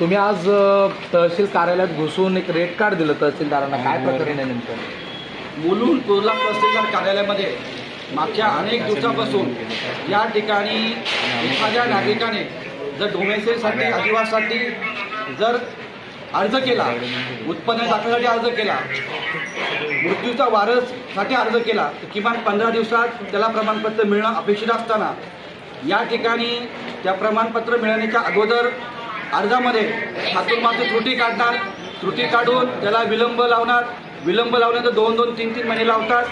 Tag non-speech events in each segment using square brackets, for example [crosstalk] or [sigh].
तुम्ही आज तहसील कार्यालयात घुसून एक रेड कार्ड दिलं तहसीलदारांना. काय प्रकरण आहे नेमकं? मुलून कुर्ला तहसीलदार कार्यालयामध्ये मागच्या अनेक दिवसापासून या ठिकाणी एखाद्या नागरिकाने जर डोमेसेसाठी आदिवासाठी जर अर्ज केला उत्पन्न दाखल्यासाठी अर्ज केला मृत्यूचा वारससाठी अर्ज केला तर किमान पंधरा दिवसात त्याला प्रमाणपत्र मिळणं अपेक्षित असताना या ठिकाणी त्या प्रमाणपत्र मिळवण्याच्या अगोदर अर्जामध्ये हातून मात्र त्रुटी काढणार त्रुटी काढून त्याला विलंब लावणार. विलंब लावल्यानंतर दोन दोन तीन तीन महिने लावतात.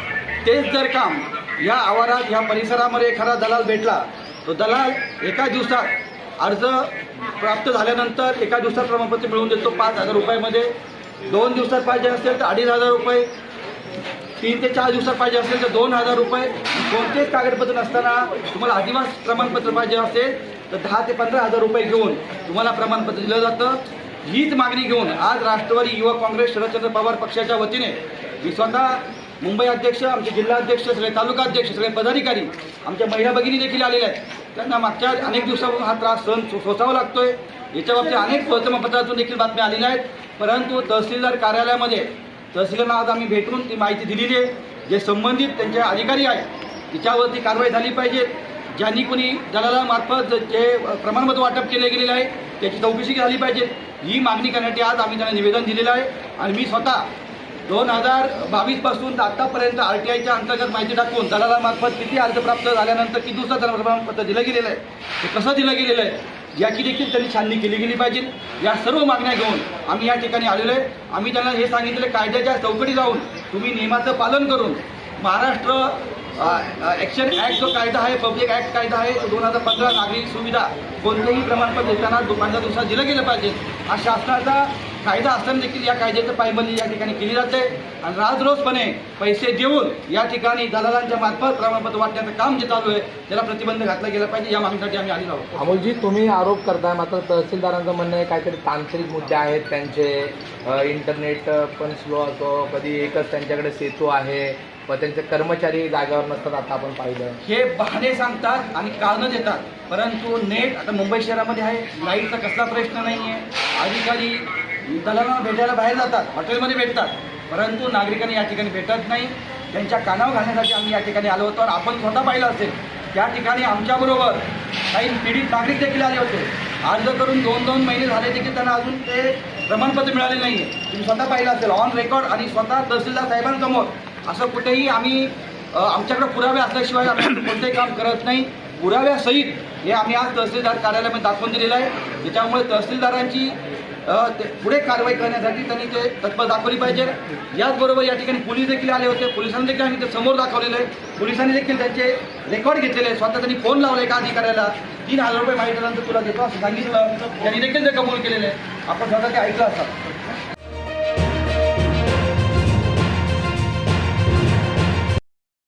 तेच जर काम या आवारात या परिसरामध्ये एखादा दलाल भेटला तो दलाल एका दिवसात अर्ज प्राप्त झाल्यानंतर एका दिवसात प्रमाणपत्र मिळवून देतो पाच हजार रुपयामध्ये. दोन दिवसात पाहिजे असेल तर अडीच हजार रुपये. तीन ते चार दिवसात पाहिजे असेल तर दोन हजार रुपये. कोणतेच कागदपत्र नसताना तुम्हाला आदिवास प्रमाणपत्र पाहिजे असेल तर दहा ते पंधरा हजार रुपये घेऊन तुम्हाला प्रमाणपत्र दिलं जातं. हीच मागणी घेऊन आज राष्ट्रवादी युवक काँग्रेस शरदचंद्र पवार पक्षाच्या वतीने मी स्वतः मुंबई अध्यक्ष आमचे जिल्हाध्यक्ष सगळे तालुका अध्यक्ष सगळे पदाधिकारी आमच्या महिला भगिनी देखील आलेल्या आहेत. त्यांना मागच्या अनेक दिवसापासून हा त्रास सहन सो- सोसावा लागतोय. याच्या बाबतीत अनेक वर्तमानपत्रातून देखील बातम्या आलेल्या आहेत. परंतु तहसीलदार कार्यालयामध्ये तहसीलदारांना आज आम्ही भेटून ती माहिती दिलेली आहे. जे संबंधित त्यांचे अधिकारी आहेत तिच्यावरती कारवाई झाली पाहिजे. ज्यांनी कोणी दलालामार्फत जे प्रमाणपत्र वाटप केले गेलेले आहे त्याची चौकशी झाली पाहिजे. ही मागणी करण्यासाठी आज आम्ही त्यांना निवेदन दिलेलं आहे. आणि मी स्वतः दोन हजार बावीसपासून आत्तापर्यंत आर टी आयच्या अंतर्गत माहिती टाकून दलालामार्फत किती अर्ज प्राप्त झाल्यानंतर किती दुसरं दलाल प्रमाणपत्र दिलं गेलेलं आहे ते कसं दिलं गेलेलं आहे याची देखील त्यांनी छाननी केली गेली पाहिजे. या सर्व मागण्या घेऊन आम्ही या ठिकाणी आलेलो आहे. आम्ही त्यांना हे सांगितलं कायद्याच्या चौकटी जाऊन तुम्ही नियमाचं पालन करून महाराष्ट्र ॲक्शन ॲक्ट जो कायदा आहे पब्लिक ॲक्ट कायदा आहे दोन हजार पंधरा नागरिक सुविधा कोणतेही प्रमाणपत्र देताना दो- पंधरा दिवसात दिलं गेलं पाहिजे. हा शासनाचा कायदा असताना देखील या कायद्याचं पायमल्ली या ठिकाणी केली जाते. आणि राजरोसपणे पैसे देऊन या ठिकाणी दलालांच्या मार्फत प्रमाणपत्र वाटण्याचं काम जे चालू आहे त्याला प्रतिबंध घातला गेला पाहिजे. या मागणीसाठी आम्ही आलेलो आहोत. अमोलजी तुम्ही आरोप करताय मात्र तहसीलदारांचं म्हणणं आहे काहीतरी तांत्रिक मुद्दे आहेत त्यांचे. इंटरनेट पण स्लो असो कधी एकच त्यांच्याकडे सेतू आहे व त्यांचे कर्मचारी जागेवर नसतात आता आपण पाहिलं. हे बहाणे सांगतात आणि कारणं देतात. परंतु नेट आता मुंबई शहरामध्ये आहे. लाईटचा कसला प्रश्न नाही आहे अधिकारी दलालांना भेटायला बाहेर जातात हॉटेलमध्ये भेटतात. परंतु नागरिकांनी या ठिकाणी भेटत नाही. त्यांच्या कानावर घालण्यासाठी आम्ही या ठिकाणी आलो होतो आणि आपण स्वतः पाहिलं असेल त्या ठिकाणी आमच्याबरोबर काही पीडित नागरिक देखील आले होते. अर्ज करून दोन दोन महिने झाले देखील त्यांना अजून ते प्रमाणपत्र मिळाले नाही आहे तुम्ही स्वतः पाहिलं असेल ऑन रेकॉर्ड आणि स्वतः तहसीलदार साहेबांसमोर असं कुठेही आम्ही आमच्याकडे पुरावे असल्याशिवाय आम्ही [coughs] कोणतेही काम करत नाही. पुराव्यासहित हे आम्ही आज तहसीलदार कार्यालयामध्ये दाखवून दिलेलं आहे. त्याच्यामुळे तहसीलदारांची ते पुढे कारवाई करण्यासाठी त्यांनी ते तत्पर दाखवली पाहिजे. याचबरोबर या ठिकाणी पोलीस देखील आले होते. पोलिसांनी देखील आम्ही ते समोर दाखवलेलं आहे. पोलिसांनी देखील त्यांचे रेकॉर्ड घेतलेले स्वतः त्यांनी फोन लावला एका अधिकाऱ्याला. तीन हजार रुपये माहिती तुला देतो असं सांगितलं. त्यांनी देखील ते कबूल केलेलं आहे. आपण स्वतः ते ऐकलं असतात